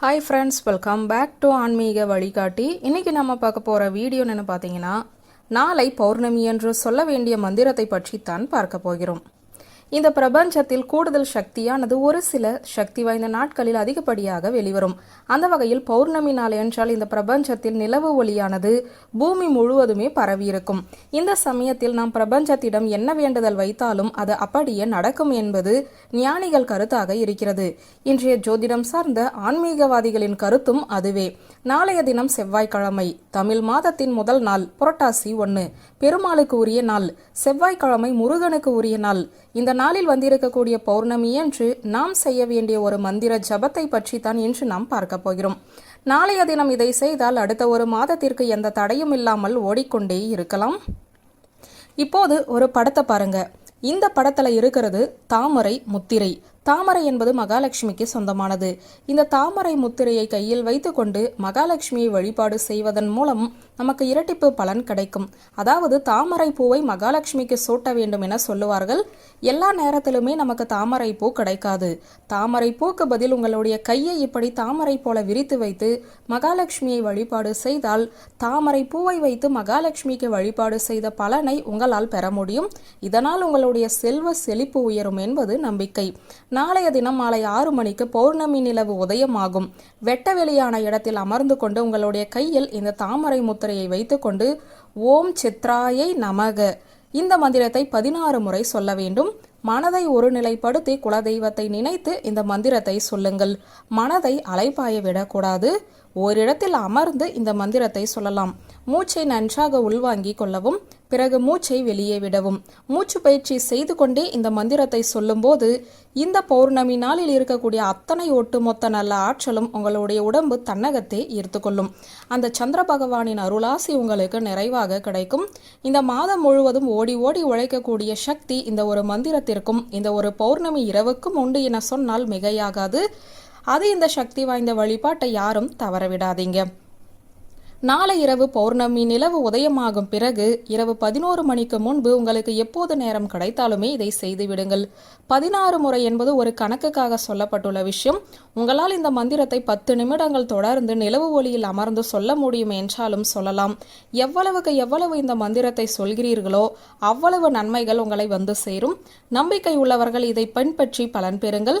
Hi friends welcome back to ஆன்மீக வழிகாட்டி இன்றைக்கி நம்ம பார்க்க போகிற வீடியோ பார்த்தீங்கன்னா நாளை பௌர்ணமி என்று சொல்ல வேண்டிய மந்திரத்தை பற்றி தான் பார்க்க போகிறோம். இந்த பிரபஞ்சத்தில் கூடுதல் சக்தியானது ஒரு சில சக்தி வாய்ந்த நாட்களில் அதிகப்படியாக வெளிவரும். அந்த வகையில் பௌர்ணமி நாள் என்றால் இந்த பிரபஞ்சத்தில் நிலவு ஒளியானது பூமி முழுவதுமே பரவியிருக்கும். இந்த சமயத்தில் நாம் பிரபஞ்சத்திடம் என்ன வேண்டுதல் வைத்தாலும் அது அப்படியே நடக்கும் என்பது ஞானிகள் கருத்தாக இருக்கிறது. இன்றைய ஜோதிடம் சார்ந்த ஆன்மீகவாதிகளின் கருத்தும் அதுவே. நாளைய தினம் செவ்வாய்க்கிழமை தமிழ் மாதத்தின் முதல் நாள் புரட்டாசி ஒன்று. பெருமாளுக்கு உரிய நாள். செவ்வாய்க்கிழமை முருகனுக்கு உரிய நாள். இந்த நாளில் வந்திருக்கக்கூடிய பௌர்ணமி என்று நாம் செய்ய வேண்டிய ஒரு மந்திர ஜபத்தை பற்றி தான் இன்று நாம் பார்க்க போகிறோம். நாளைய தினம் இதை செய்தால் அடுத்த ஒரு மாதத்திற்கு எந்த தடையும் இல்லாமல் ஓடிக்கொண்டே இருக்கலாம். இப்போது ஒரு படத்தை பாருங்க. இந்த படத்துல இருக்கிறது தாமரை முத்திரை. தாமரை என்பது மகாலட்சுமிக்கு சொந்தமானது. இந்த தாமரை முத்திரையை கையில் வைத்துக்கொண்டு மகாலட்சுமியை வழிபாடு செய்வதன் மூலம் நமக்கு இரட்டிப்பு பலன் கிடைக்கும். அதாவது தாமரை பூவை மகாலட்சுமிக்கு சூட்ட வேண்டும் என சொல்லுவார்கள். எல்லா நேரத்திலுமே நமக்கு தாமரை பூ கிடைக்காது. தாமரை பூக்கு பதில் உங்களுடைய கையை இப்படி தாமரை போல விரித்து வைத்து மகாலட்சுமியை வழிபாடு செய்தால் தாமரை பூவை வைத்து மகாலட்சுமிக்கு வழிபாடு செய்த பலனை உங்களால் பெற முடியும். இதனால் உங்களுடைய செல்வ செழிப்பு உயரும் என்பது நம்பிக்கை. நாளைய தினம் மாலை ஆறு மணிக்கு பௌர்ணமி நிலவு உதயமாகும். வெட்ட வெளியான இடத்தில் அமர்ந்து கொண்டு உங்களுடைய கையில் இந்த தாமரை முத்திரையை வைத்துக்கொண்டு ஓம் சித்ராயை நமக. இந்த மந்திரத்தை பதினாறு முறை சொல்ல வேண்டும். மனதை ஒருநிலைப்படுத்தி குலதெய்வத்தை நினைத்து இந்த மந்திரத்தை சொல்லுங்கள். மனதை அலைப்பாய விடக்கூடாது. ஓரிடத்தில் அமர்ந்து இந்த மந்திரத்தை சொல்லலாம். மூச்சை நன்றாக உள்வாங்கிக் கொள்ளவும் பிறகு மூச்சை வெளியே விடவும். மூச்சு பயிற்சி செய்து கொண்டே இந்த மந்திரத்தை சொல்லும்போது இந்த பௌர்ணமி நாளில் இருக்கக்கூடிய அத்தனை ஒட்டுமொத்த நல்ல ஆற்றலும் உங்களுடைய உடம்பு தன்னகத்தே ஈர்த்துக்கொள்ளும் அந்த சந்திர பகவானின் அருளாசி உங்களுக்கு நிறைவாக கிடைக்கும். இந்த மாதம் முழுவதும் ஓடி ஓடி உழைக்கக்கூடிய சக்தி இந்த ஒரு மந்திரத்திற்கும் இந்த ஒரு பௌர்ணமி இரவுக்கும் உண்டு என சொன்னால் மிகையாகாது. அது இந்த சக்தி வாய்ந்த வழிபாட்டை யாரும் தவறவிடாதீங்க. நாளை இரவு பௌர்ணமி நிலவு உதயமாகும் பிறகு இரவு பதினோரு மணிக்கு முன்பு உங்களுக்கு எப்போது நேரம் கிடைத்தாலுமே இதை செய்து விடுங்கள் பதினாறு முறை என்பது ஒரு கணக்குக்காக சொல்லப்பட்டுள்ள விஷயம். உங்களால் இந்த மந்திரத்தை பத்து நிமிடங்கள் தொடர்ந்து நிலவு ஒளியில் அமர்ந்து சொல்ல முடியும் என்றாலும் சொல்லலாம். எவ்வளவுக்கு எவ்வளவு இந்த மந்திரத்தை சொல்கிறீர்களோ அவ்வளவு நன்மைகள் உங்களை வந்து சேரும். நம்பிக்கை உள்ளவர்கள் இதை பின்பற்றி பலன் பெறுங்கள்.